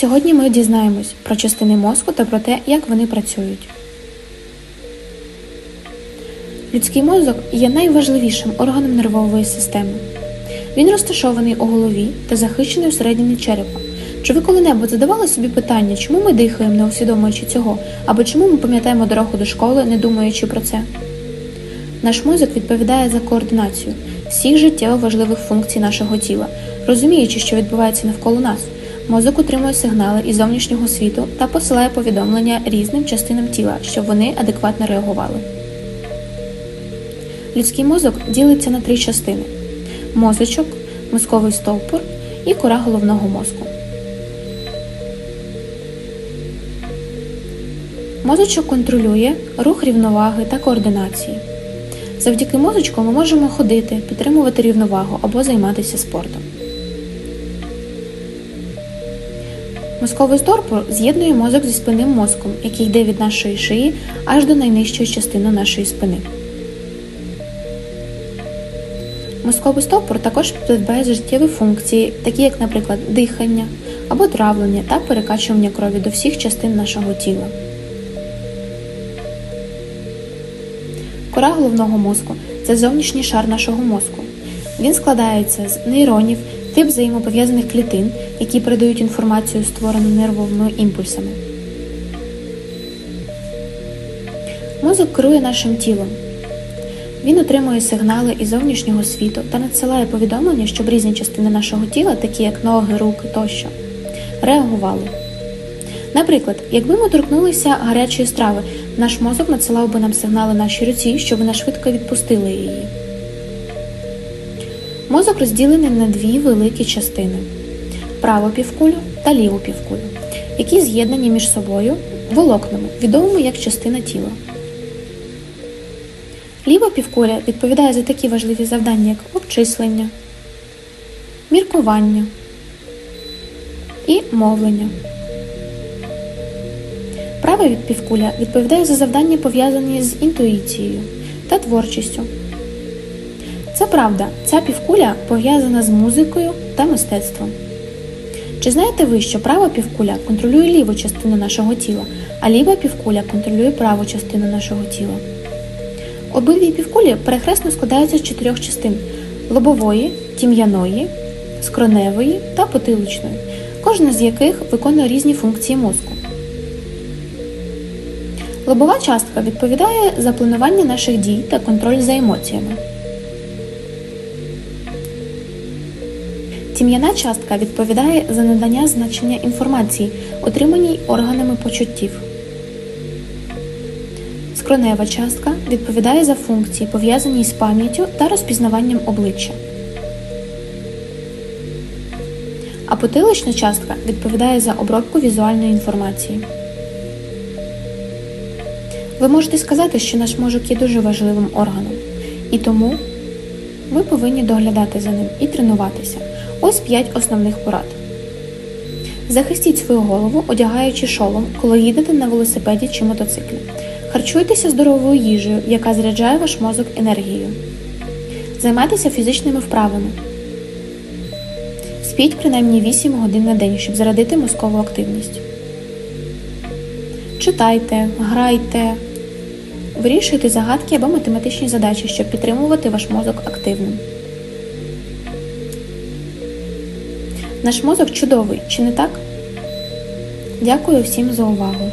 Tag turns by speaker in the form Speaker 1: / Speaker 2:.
Speaker 1: Сьогодні ми дізнаємось про частини мозку та про те, як вони працюють. Людський мозок є найважливішим органом нервової системи. Він розташований у голові та захищений всередині черепа. Чи ви коли-небудь задавали собі питання, чому ми дихаємо, не усвідомлюючи цього, або чому ми пам'ятаємо дорогу до школи, не думаючи про це? Наш мозок відповідає за координацію всіх життєво важливих функцій нашого тіла, розуміючи, що відбувається навколо нас. Мозок отримує сигнали із зовнішнього світу та посилає повідомлення різним частинам тіла, щоб вони адекватно реагували. Людський мозок ділиться на три частини: мозочок, мозковий стовпур і кора головного мозку. Мозочок контролює рух рівноваги та координації. Завдяки мозочку ми можемо ходити, підтримувати рівновагу або займатися спортом. Мозковий стовпур з'єднує мозок зі спинним мозком, який йде від нашої шиї аж до найнижчої частини нашої спини. Мозковий стовпур також дбає за життєві функції, такі як, наприклад, дихання або травлення та перекачування крові до всіх частин нашого тіла. Кора головного мозку це зовнішній шар нашого мозку. Він складається з нейронів, тип взаємопов'язаних клітин, які передають інформацію, створену нервовими імпульсами. Мозок керує нашим тілом. Він отримує сигнали із зовнішнього світу та надсилає повідомлення, щоб різні частини нашого тіла, такі як ноги, руки тощо, реагували. Наприклад, якби ми торкнулися гарячої страви, наш мозок надсилав би нам сигнали нашій руці, щоб вона швидко відпустила її. Мозок розділений на дві великі частини праву півкулю та ліву півкулю, які з'єднані між собою волокнами, відомими як частина тіла. Ліва півкуля відповідає за такі важливі завдання, як обчислення, міркування і мовлення. Права півкуля відповідає за завдання, пов'язані з інтуїцією та творчістю. Це правда, ця півкуля пов'язана з музикою та мистецтвом. Чи знаєте ви, що права півкуля контролює ліву частину нашого тіла, а ліва півкуля контролює праву частину нашого тіла? Обидві півкулі перехресно складаються з чотирьох частин лобової, тім'яної, скроневої та потиличної, кожна з яких виконує різні функції мозку. Лобова частка відповідає за планування наших дій та контроль за емоціями. Тім'яна частка відповідає за надання значення інформації, отриманій органами почуттів. Скронева частка відповідає за функції, пов'язані з пам'яттю та розпізнаванням обличчя. А потилична частка відповідає за обробку візуальної інформації. Ви можете сказати, що наш мозок є дуже важливим органом, і тому ми повинні доглядати за ним і тренуватися. Ось 5 основних порад. Захистіть свою голову, одягаючи шолом, коли їдете на велосипеді чи мотоциклі. Харчуйтеся здоровою їжею, яка заряджає ваш мозок енергією. Займайтеся фізичними вправами. Спіть принаймні 8 годин на день, щоб зарядити мозкову активність. Читайте, грайте, вирішуйте загадки або математичні задачі, щоб підтримувати ваш мозок активним. Наш мозок чудовий, чи не так? Дякую всім за увагу!